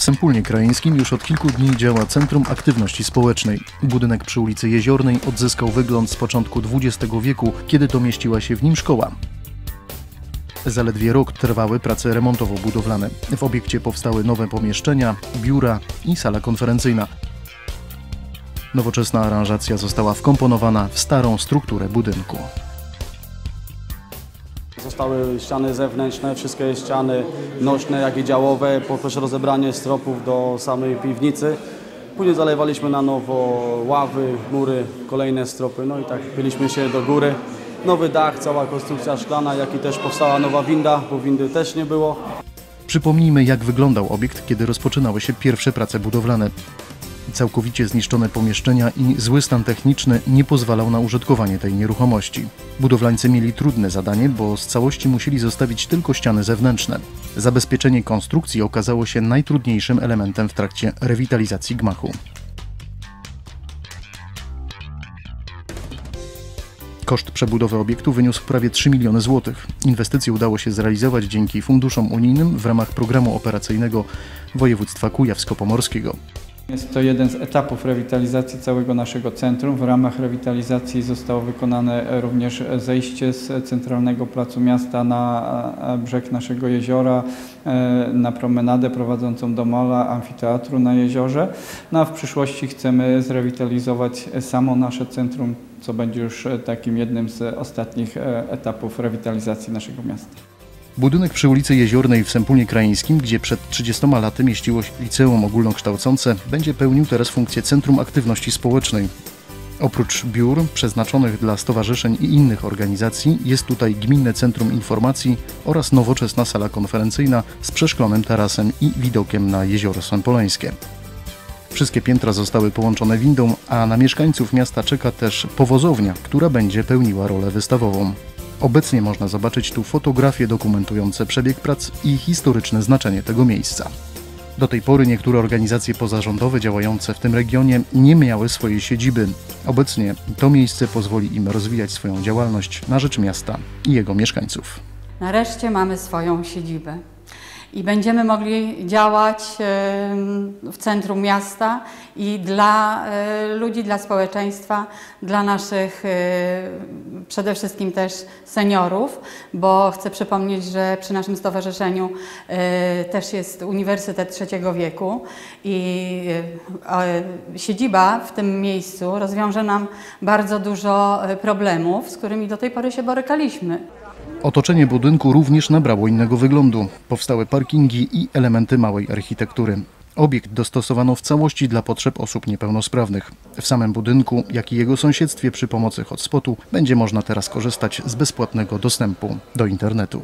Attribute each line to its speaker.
Speaker 1: W Sępólnie Krajeńskim już od kilku dni działa Centrum Aktywności Społecznej. Budynek przy ulicy Jeziornej odzyskał wygląd z początku XX wieku, kiedy to mieściła się w nim szkoła. Zaledwie rok trwały prace remontowo-budowlane. W obiekcie powstały nowe pomieszczenia, biura i sala konferencyjna. Nowoczesna aranżacja została wkomponowana w starą strukturę budynku.
Speaker 2: Zostały ściany zewnętrzne, wszystkie ściany nośne, jak i działowe, poprzez rozebranie stropów do samej piwnicy. Później zalewaliśmy na nowo ławy, mury, kolejne stropy, no i tak byliśmy się do góry. Nowy dach, cała konstrukcja szklana, jak i też powstała nowa winda, bo windy też nie było.
Speaker 1: Przypomnijmy, jak wyglądał obiekt, kiedy rozpoczynały się pierwsze prace budowlane. Całkowicie zniszczone pomieszczenia i zły stan techniczny nie pozwalał na użytkowanie tej nieruchomości. Budowlańcy mieli trudne zadanie, bo z całości musieli zostawić tylko ściany zewnętrzne. Zabezpieczenie konstrukcji okazało się najtrudniejszym elementem w trakcie rewitalizacji gmachu. Koszt przebudowy obiektu wyniósł prawie 3 miliony złotych. Inwestycję udało się zrealizować dzięki funduszom unijnym w ramach programu operacyjnego województwa kujawsko-pomorskiego.
Speaker 3: Jest to jeden z etapów rewitalizacji całego naszego centrum. W ramach rewitalizacji zostało wykonane również zejście z centralnego placu miasta na brzeg naszego jeziora, e, na promenadę prowadzącą do mola, amfiteatru na jeziorze. No a w przyszłości chcemy zrewitalizować samo nasze centrum, co będzie już takim jednym z ostatnich e, etapów rewitalizacji naszego miasta.
Speaker 1: Budynek przy ulicy Jeziornej w Sępólnie Krajeńskim, gdzie przed 30 laty mieściło się liceum ogólnokształcące, będzie pełnił teraz funkcję Centrum Aktywności Społecznej. Oprócz biur przeznaczonych dla stowarzyszeń i innych organizacji jest tutaj Gminne Centrum Informacji oraz nowoczesna sala konferencyjna z przeszklonym tarasem i widokiem na jezioro Sępoleńskie. Wszystkie piętra zostały połączone windą, a na mieszkańców miasta czeka też powozownia, która będzie pełniła rolę wystawową. Obecnie można zobaczyć tu fotografie dokumentujące przebieg prac i historyczne znaczenie tego miejsca. Do tej pory niektóre organizacje pozarządowe działające w tym regionie nie miały swojej siedziby. Obecnie to miejsce pozwoli im rozwijać swoją działalność na rzecz miasta i jego mieszkańców.
Speaker 4: Nareszcie mamy swoją siedzibę i będziemy mogli działać w centrum miasta i dla e, ludzi, dla społeczeństwa, dla naszych e, przede wszystkim też seniorów, bo chcę przypomnieć, że przy naszym stowarzyszeniu e, też jest Uniwersytet Trzeciego Wieku i siedziba w tym miejscu rozwiąże nam bardzo dużo problemów, z którymi do tej pory się borykaliśmy.
Speaker 1: Otoczenie budynku również nabrało innego wyglądu. Powstały parkingi i elementy małej architektury. Obiekt dostosowano w całości dla potrzeb osób niepełnosprawnych. W samym budynku, jak i jego sąsiedztwie przy pomocy hotspotu będzie można teraz korzystać z bezpłatnego dostępu do internetu.